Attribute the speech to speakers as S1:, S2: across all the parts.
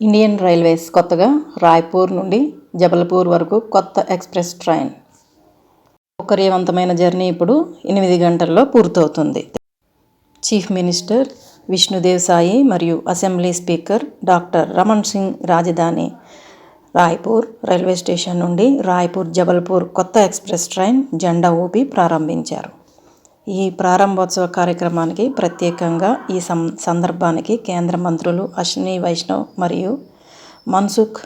S1: Indian railways కొత్తగా రాయ్పూర్ నుండి జబల్పూర్ వరకు కొత్త ఎక్స్ప్రెస్ ట్రైన్. సౌకర్యవంతమైన జర్నీ ఇప్పుడు ఎనిమిది గంటల్లో పూర్తవుతుంది. చీఫ్ మినిస్టర్ విష్ణుదేవ్ సాయి మరియు assembly speaker doctor Raman Singh రాజధాని రాయ్పూర్ రైల్వే స్టేషన్ నుండి రాయ్పూర్ జబల్పూర్ కొత్త ఎక్స్ప్రెస్ ట్రైన్ జెండా ఊపి ప్రారంభించారు. ఈ ప్రారంభోత్సవ కార్యక్రమానికి ప్రత్యేకంగా ఈ సం సందర్భానికి కేంద్ర మంత్రులు అశ్విని వైష్ణవ్ మరియు మన్సుఖ్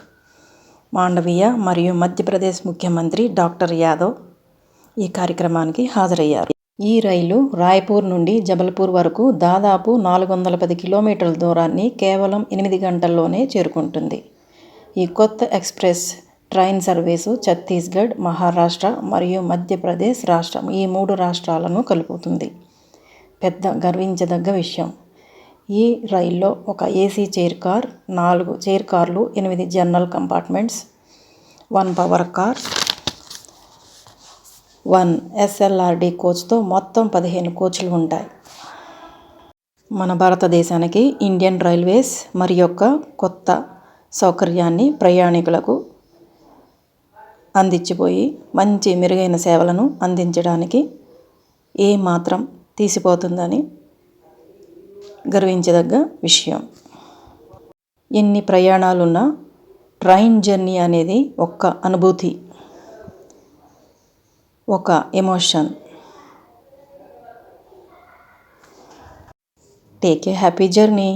S1: మాండవీయ మరియు మధ్యప్రదేశ్ ముఖ్యమంత్రి డాక్టర్ యాదవ్ ఈ కార్యక్రమానికి హాజరయ్యారు. ఈ రైలు రాయ్పూర్ నుండి జబల్పూర్ వరకు దాదాపు నాలుగు వందల పది కిలోమీటర్ల దూరాన్ని కేవలం ఎనిమిది గంటల్లోనే చేరుకుంటుంది. ఈ కొత్త express train service Chhattisgarh Maharashtra మరియు మధ్యప్రదేశ్ రాష్ట్రం ఈ మూడు రాష్ట్రాలను కలుపుతుంది. పెద్ద గర్వించదగ్గ విషయం. ఈ రైల్లో ఒక ఏసీ చైర్ కార్ నాలుగు చైర్ కార్లు ఎనిమిది general compartments one power car one SLRD కోచ్తో మొత్తం పదిహేను కోచ్లు ఉంటాయి. మన భారతదేశానికి ఇండియన్ రైల్వేస్ మరి యొక్క కొత్త సౌకర్యాన్ని ప్రయాణికులకు అందించిపోయి మంచి మెరుగైన సేవలను అందించడానికి ఏ మాత్రం తీసిపోతుందని గర్వించదగ్గ విషయం. ఎన్ని ప్రయాణాలున్నా ట్రైన్ జర్నీ అనేది ఒక్క అనుభూతి ఒక emotion. Take a happy journey.